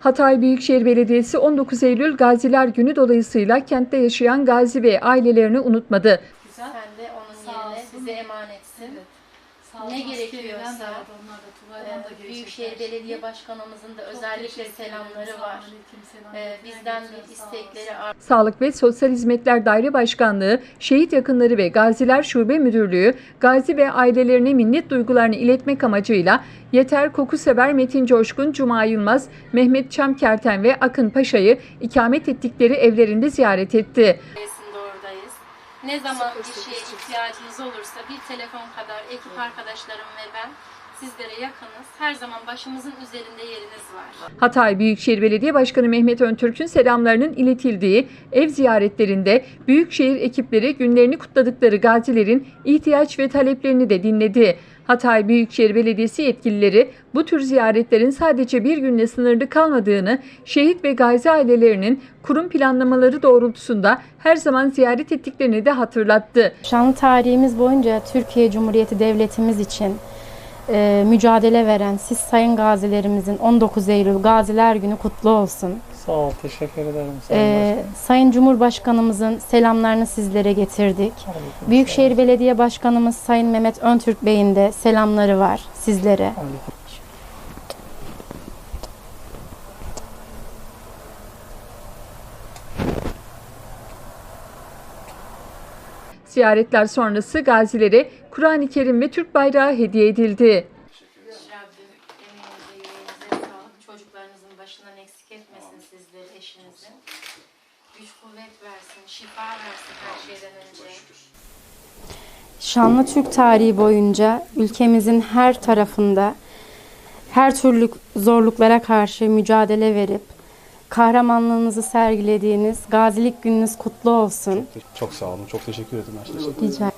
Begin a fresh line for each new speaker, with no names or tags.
Hatay Büyükşehir Belediyesi 19 Eylül Gaziler Günü dolayısıyla kentte yaşayan gazi ve ailelerini unutmadı.
Sen de onun yerine bize emanetsin.
Evet. Sağ
Ne gerekiyorsa,
da gelecekler
Büyükşehir. Belediye Başkanımızın da
Çok
özellikle selamları var.
Bekleyen
bizden bir istekleri
olasın.
ar-
Sağlık ve Sosyal Hizmetler Daire Başkanlığı, Şehit Yakınları ve Gaziler Şube Müdürlüğü, gazi ve ailelerine minnet duygularını iletmek amacıyla Yeter Kokusever Metin Coşkun, Cuma Yılmaz, Mehmet Çamkerten ve Akın Paşa'yı ikamet ettikleri evlerinde ziyaret etti.
oradayız. Ne zaman bir şeye ihtiyacınız olursa bir telefon kadar ekip arkadaşlarım ve ben sizlere yakınız. Her zaman başımızın üzerinde yeriniz var.
Hatay Büyükşehir Belediye Başkanı Mehmet Öntürk'ün selamlarının iletildiği ev ziyaretlerinde Büyükşehir ekipleri günlerini kutladıkları gazilerin ihtiyaç ve taleplerini de dinledi. Hatay Büyükşehir Belediyesi yetkilileri bu tür ziyaretlerin sadece bir günle sınırlı kalmadığını, şehit ve gazi ailelerinin kurum planlamaları doğrultusunda her zaman ziyaret ettiklerini de hatırlattı.
Şanlı tarihimiz boyunca Türkiye Cumhuriyeti Devletimiz için e, mücadele veren siz sayın gazilerimizin 19 Eylül Gaziler Günü kutlu olsun.
Sağ ol, teşekkür ederim Sayın
E,
Başkanım.
sayın Cumhurbaşkanımızın selamlarını sizlere getirdik.
Aleyküm
Büyükşehir Belediye Başkanımız Sayın Mehmet Öntürk Bey'in de selamları var sizlere.
Aleyküm.
Ziyaretler sonrası gazilere Kur'an-ı Kerim ve Türk bayrağı hediye edildi.
Rabbim emeğinize, yüreğinize sağlık. Çocuklarınızın başından eksik etmesin sizleri, eşinizin. Güç kuvvet versin, şifa versin her şeyden önce.
Şanlı Türk tarihi boyunca ülkemizin her tarafında her türlü zorluklara karşı mücadele verip kahramanlığınızı sergilediğiniz gazilik gününüz kutlu olsun.
Çok sağ olun, çok teşekkür ederim her şey için.
Rica